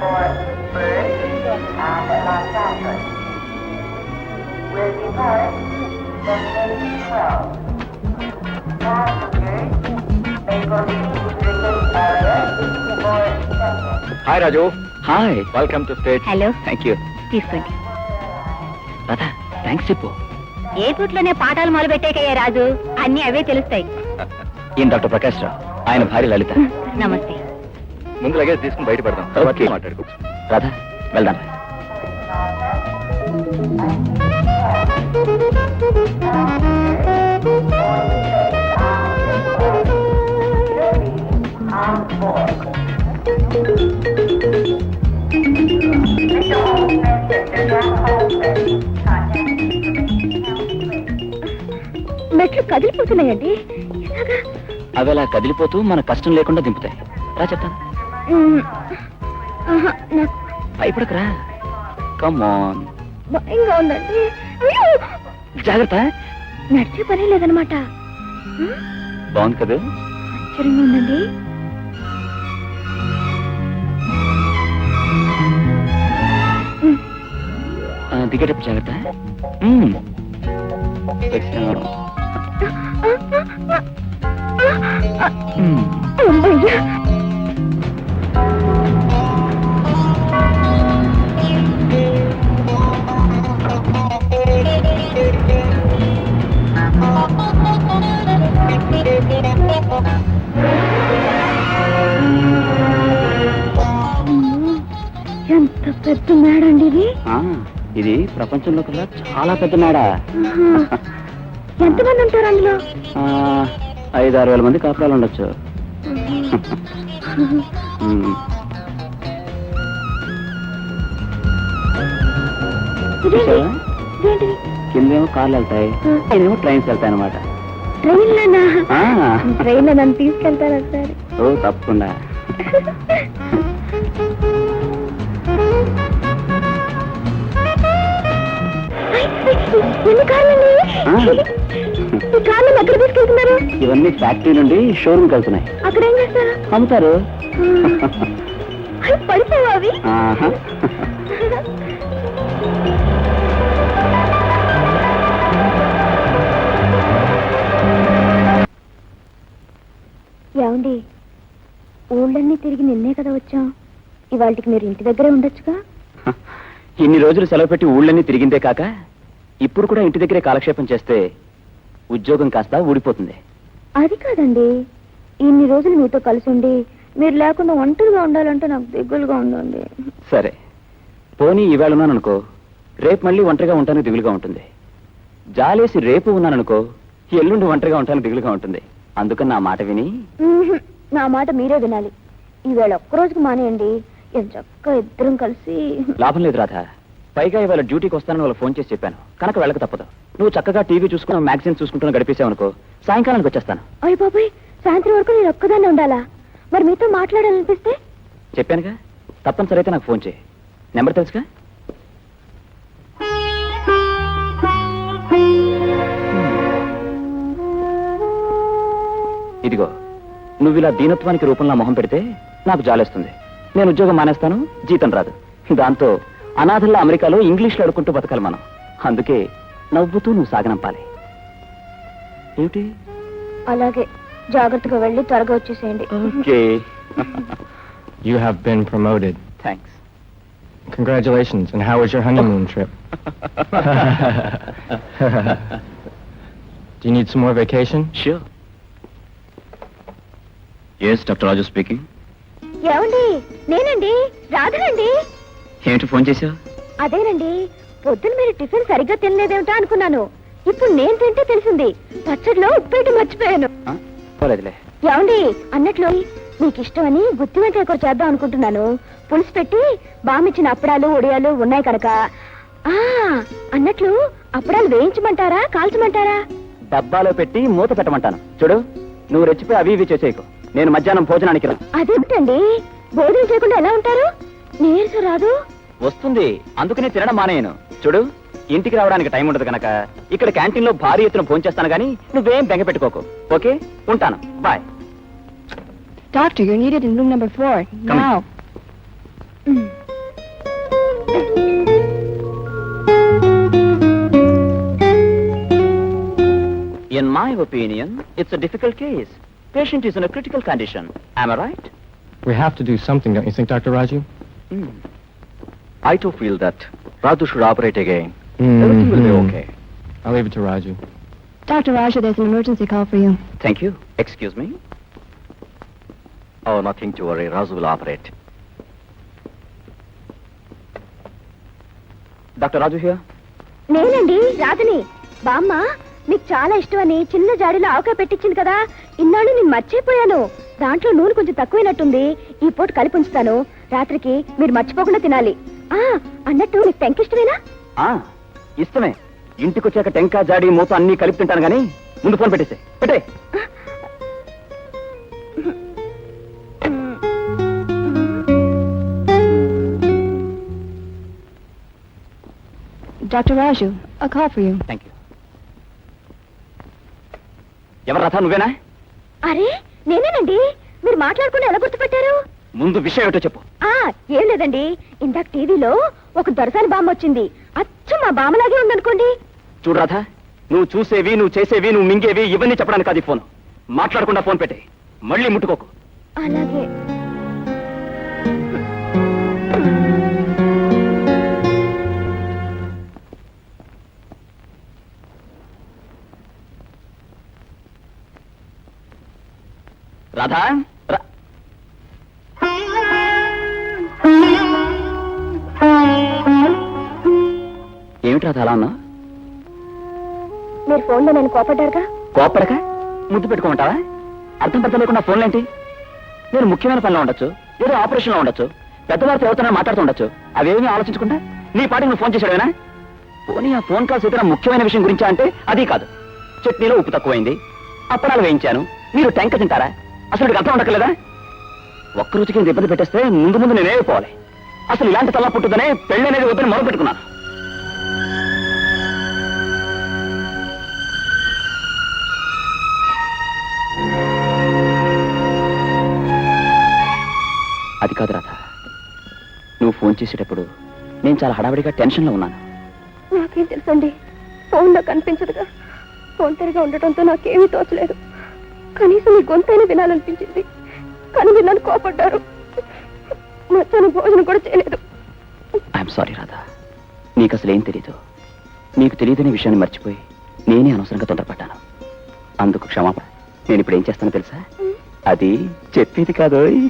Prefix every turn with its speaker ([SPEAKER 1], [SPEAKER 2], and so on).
[SPEAKER 1] for Pittsburgh and Los Angeles. Will depart destination 12. Passengers may proceed to the gate area for check-in.
[SPEAKER 2] Hi Raju hi welcome to state
[SPEAKER 3] hello
[SPEAKER 2] thank you
[SPEAKER 3] తీసుకోండి.
[SPEAKER 2] Radha thanks చెప్పు
[SPEAKER 3] ఎయిర్పోర్ట్లోనే పాఠాలు మొదలు పెట్టేకయ్యా రాజు? అన్ని అవే తెలుస్తాయి.
[SPEAKER 2] ఈయన doctor Prakash రావు? ఆయన భార్య లలిత.
[SPEAKER 3] నమస్తే.
[SPEAKER 2] ముందు లగేజ్ తీసుకుని బయట పడదాం. ఓకే. మాట్లాడుకో. రాధా వెళ్దాం.
[SPEAKER 3] మెట్లు కదిలిపోతున్నాయండి.
[SPEAKER 2] అలా కదిలిపోతూ మన కష్టం లేకుండా దింపుతాయి. రా చెప్తాను. భయపడకరా. కమాన్
[SPEAKER 3] భయంగా ఉందండి!
[SPEAKER 2] జాగ్రత్త.
[SPEAKER 3] నడిచే పని లేదనమాట
[SPEAKER 2] బాగుంది కదా?
[SPEAKER 3] ఆశ్చర్యంగా ఉందండి.
[SPEAKER 2] దిగేటప్పుడు జాగ్రత్త? మ్మ్.
[SPEAKER 3] ఎంత పెద్ద మేడండి ఇది?
[SPEAKER 2] ఆ, ఇది ప్రపంచంలో కల్లా చాలా పెద్ద మేడ.
[SPEAKER 3] ఎంతమంది ఉంటారు అందులో?
[SPEAKER 2] ఐదు ఆరు వేల మంది కాపురాలు ఉండొచ్చు. కిందేమో కార్లు వెళ్తాయి. పైనేమో ట్రైన్స్ వెళ్తాయి అనమాట
[SPEAKER 3] ట్రైన్లోనా? ట్రైన్లో నన్ను తీసుకెళ్తారా సార్?
[SPEAKER 2] ఓ తప్పకుండా.
[SPEAKER 3] ఎన్ని కార్లండి
[SPEAKER 2] ఆ.
[SPEAKER 3] ఈ కార్లను ఎక్కడ తీసుకెళ్తున్నారు?
[SPEAKER 2] ఇవన్నీ ఫ్యాక్టరీ నుండి షోరూమ్కి వెళ్తున్నాయి.
[SPEAKER 3] అక్కడ ఏం చేస్తారు?
[SPEAKER 2] అమ్ముతారు.
[SPEAKER 3] పడిపోవా అవి. ఏమండి ఊళ్ళన్నీ తిరిగి నిన్నే కదా వచ్చాం. ఇవాళకి మీరు ఇంటి దగ్గరే ఉండొచ్చుగా?
[SPEAKER 2] ఇన్ని రోజులు సెలవు పెట్టి ఊళ్ళన్నీ తిరిగిందే కాక ఇప్పుడు కూడా ఇంటి దగ్గరే కాలక్షేపం చేస్తే ఉద్యోగం కాస్త ఊడిపోతుంది.
[SPEAKER 3] అది కాదండి. ఇన్ని రోజులు మీతో కలిసి ఉండి మీరు లేకుండా ఒంటరిగా ఉండాలంటే నాకు దిగులుగా ఉందండి.
[SPEAKER 2] సరే. పోనీ ఈవేళ ఉన్నాననుకో రేపు మళ్ళీ ఒంటరిగా ఉంటాను దిగులుగా ఉంటుంది. జాలేసి రేపు ఉన్నాననుకో ఎల్లుండి ఒంటరిగా ఉంటాను దిగులుగా ఉంటుంది. అందుకని నా మాట విని.
[SPEAKER 3] నా మాట మీరే వినాలి. ఈవేళ ఒక్క రోజుకి మానేయండి. ఎంత చక్కగా ఇద్దరం కలిసి
[SPEAKER 2] లాభం లేదు రాధా. పైగా ఇవాళ డ్యూటీకి వస్తానని వాళ్ళు ఫోన్ చేసి చెప్పాను. కనుక వెళ్ళక తప్పదు. నువ్వు చక్కగా టీవీ చూసుకుని మ్యాగజైన్ చూసుకుంటూ గడిపేసావనుకో సాయంకాలానికి వచ్చేస్తాను.
[SPEAKER 3] అయ్య బాబాయ్ సాయంత్రం వరకు నేను ఒక్కదాన్ని ఉండాలా? మరి మీతో మాట్లాడాలనిపిస్తే?
[SPEAKER 2] చెప్పానుగా? తప్పనిసరి అయితే నాకు ఫోన్ చేయి. నెంబర్ తెలుసుగా? ఇదిగో నువ్వు ఇలా దీనత్వానికి రూపంలో మొహం పెడితే నాకు జాలేస్తుంది. నేను ఉద్యోగం మానేస్తాను జీతం రాదు. దాంతో అనాథల్లో అమెరికాలో ఇంగ్లీష్లో అడుకుంటూ బతకాలి మనం అందుకే నవ్వుతూ నువ్వు సాగనంపాలి ఏమిటి
[SPEAKER 3] అలాగే జాగ్రత్తగా వెళ్ళి త్వరగా వచ్చేసేయండి
[SPEAKER 2] okay
[SPEAKER 4] You have been promoted.
[SPEAKER 2] Thanks
[SPEAKER 4] Congratulations. And how was your honeymoon trip? Do you need some more vacation?
[SPEAKER 2] Sure. Yes doctor Raju speaking
[SPEAKER 3] ఏమండి నేనండి రాధనండి
[SPEAKER 2] ఏంటి ఫోన్ చేశావు?
[SPEAKER 3] అదేనండి పొద్దున మీరు టిఫిన్ సరిగ్గా తినలేదేమిటా అనుకున్నాను. ఇప్పుడు నేను తింటే తెలిసింది పచ్చడిలో ఉప్పేటి మర్చిపోయాను.
[SPEAKER 2] పోలేదులే.
[SPEAKER 3] ఏమండి అన్నట్లు మీకు ఇష్టమని గుత్తి వంకాయ కూర చేద్దాం అనుకుంటున్నాను. పులుసు పెట్టి బామిచ్చిన అప్పడాలు ఒడియాలు ఉన్నాయి కనుక. ఆ అన్నట్లు అప్పడాలు వేయించమంటారా కాల్చమంటారా?
[SPEAKER 2] డబ్బాలో పెట్టి మూత పెట్టమంటాను. చూడు నువ్వు రెచ్చిపోయి అవి ఇవి చేసేయకు. నేను మధ్యాహ్నం భోజనానికి రా.
[SPEAKER 3] అదేమిటండి భోజనం చేయకుండా ఎలా ఉంటారు? నీరసం రాదు
[SPEAKER 2] వస్తుంది అందుకనే తినడం మానేయను చూడు ఇంటికి రావడానికి టైం ఉండదు కనుక ఇక్కడ క్యాంటీన్లో భారీ ఎత్తున భోంచేస్తాను గానీ నువ్వేం బెంగ పెట్టుకోకు ఓకే ఉంటాను
[SPEAKER 3] bye you're needed in room number four.
[SPEAKER 2] Come
[SPEAKER 3] now.
[SPEAKER 2] In my opinion, it's a difficult case. Patient is in a critical condition. Am I right?
[SPEAKER 4] We have to do something, don't you think, Dr. Raju?
[SPEAKER 2] Hmm.
[SPEAKER 5] I too feel that Raju should operate again.
[SPEAKER 4] Mm-hmm.
[SPEAKER 5] Everything will be okay.
[SPEAKER 4] I'll leave it to Raju.
[SPEAKER 3] Dr. Raja, there's an emergency call for you.
[SPEAKER 2] Thank you. Excuse me.
[SPEAKER 5] Oh, nothing to worry. Raju will operate.
[SPEAKER 2] Dr. Raju here.
[SPEAKER 3] నేనండి రాధని బామ్మ మీకు చాలా ఇష్టమని చిన్న జాడీలో ఆవకాయ పెట్టించింది కదా. ఇన్నాళ్ళు నేను మర్చిపోయాను. దాంట్లో నూనె కొంచెం తక్కువైనట్టుంది. ఈ పూట కలిపి ఉంచుతాను. రాత్రికి మీరు మర్చిపోకుండా తినాలి. ఆ అన్నట్టు నీకు టెంక్ ఇష్టమేనా?
[SPEAKER 2] ఆ, ఇష్టమే. ఇంటికొచ్చాక టెంకా జాడి మూత అన్ని కలిపి తింటాను గానీ ముందు ఫోన్ పెట్టేసే పెట్టే
[SPEAKER 3] doctor Raju a call for you.
[SPEAKER 2] Thank you ఎవరు రథ? నువ్వేనా?
[SPEAKER 3] అరే నేనేనండి? మీరు మాట్లాడకుండా ఎలా గుర్తుపెట్టారు?
[SPEAKER 2] ముందు విషయం ఏమిటో చెప్పు.
[SPEAKER 3] ఆ ఏం లేదండి. ఇందాక టీవీలో ఒక దొరసాని బామ్మ వచ్చింది. అచ్చం మా బామ్మలాగే ఉందనుకోండి.
[SPEAKER 2] చూడు రాధ నువ్వు చూసేవి నువ్వు చేసేవి నువ్వు మింగేవి ఇవన్నీ చెప్పడానికి కాదు ఈ ఫోన్. మాట్లాడకుండా ఫోన్ పెట్టే మళ్ళీ ముట్టుకోకు.
[SPEAKER 3] అలాగే.
[SPEAKER 2] రాధా? ఏమిటి రాధ అలా అన్నా
[SPEAKER 3] మీరు ఫోన్లో నేను కోపడ్డారుగా?
[SPEAKER 2] కోపడక? ముద్దు పెట్టుకోమంటావా? అర్థం పర్థం లేకుండా ఫోన్లు ఏంటి? నేను ముఖ్యమైన పనిలో ఉండొచ్చు. ఏదో ఆపరేషన్లో ఉండొచ్చు. పెద్దవారితో ఎవరితోనే మాట్లాడుతూ ఉండొచ్చు. అవేమీ ఆలోచించకుండా నీ పాటికి నువ్వు ఫోన్ చేశాడేనా పోనీ ఆ ఫోన్ కాల్స్ ఇతర ముఖ్యమైన విషయం గురించా అంటే అది కాదు. చట్నీలో ఉప్పు తక్కువైంది. అప్పడాలు వేయించాను. మీరు టెంక తింటారా? అసలు నీకు అర్థం ఉండకలేదా ఒక్క రోజుకి ఇంత ఇబ్బంది పెట్టేస్తే ముందు ముందు నేనే పోవాలి అసలు ఇలాంటి తల్ల పుట్టుదనే పెళ్ళి అనేది వద్దని మొదలు పెట్టుకున్నాను. అది కాదు రాధ. నువ్వు ఫోన్ చేసేటప్పుడు నేను చాలా హడావిడిగా టెన్షన్లో ఉన్నాను.
[SPEAKER 3] నాకేం తెలుసండి? ఫోన్లో కనిపించదుగా ఒంటరిగా ఉండటంతో నాకేమీ తోచలేదు. కనీసం మీ గొంతైనా వినాలనిపించింది. కానీ మీరు నన్ను కోపడ్డారు. మధ్యాహ్నం భోజనం కూడా చేయలేదు.
[SPEAKER 2] ఐఎమ్ సారీ రాధా నీకు అసలు ఏం తెలీదు. నీకు తెలియదనే విషయాన్ని మర్చిపోయి నేనే అనవసరంగా తొందరపడ్డాను. అందుకు క్షమాపణ. నేను ఇప్పుడు ఏం చేస్తానో తెలుసా? అది చెప్పేది కాదోయ్.